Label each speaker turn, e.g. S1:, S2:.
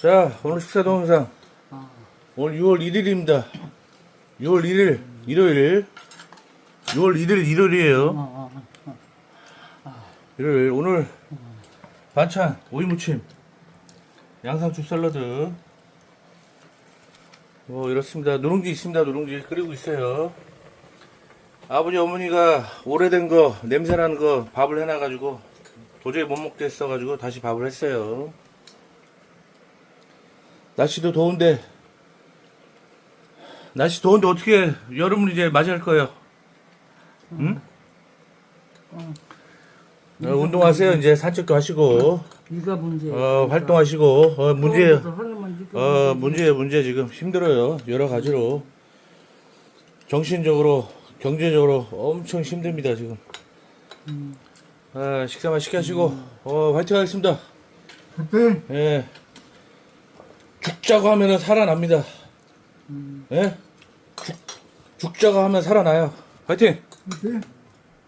S1: 자, 오늘 식사 동영상. 오늘 6월 1일입니다. 6월 1일, 일요일. 6월 1일, 일요일이에요.
S2: 어, 어.
S1: 일요일. 오늘 반찬, 오이무침, 양상추 샐러드. 뭐, 이렇습니다. 누룽지 있습니다, 누룽지. 끓이고 있어요. 아버지, 어머니가 오래된 거, 냄새나는 거 밥을 해놔가지고 도저히 못 먹게 했어가지고 다시 밥을 했어요. 날씨도 더운데 날씨 더운데 어떻게 여름을 이제 맞이할 거예요? 응? 어, 운동하세요. 이제 산책도 하시고.
S2: 네가 문제야.
S1: 어, 활동하시고. 어, 문제 어 문제 문제 지금 힘들어요. 여러 가지로. 정신적으로 경제적으로 엄청 힘듭니다 지금. 아, 식사 맛있게 하시고. 어 화이팅 하겠습니다.
S3: 그때
S1: 예 죽자고 하면은 살아납니다. 예? 죽, 죽자고 하면 살아나요. 화이팅!
S3: 그때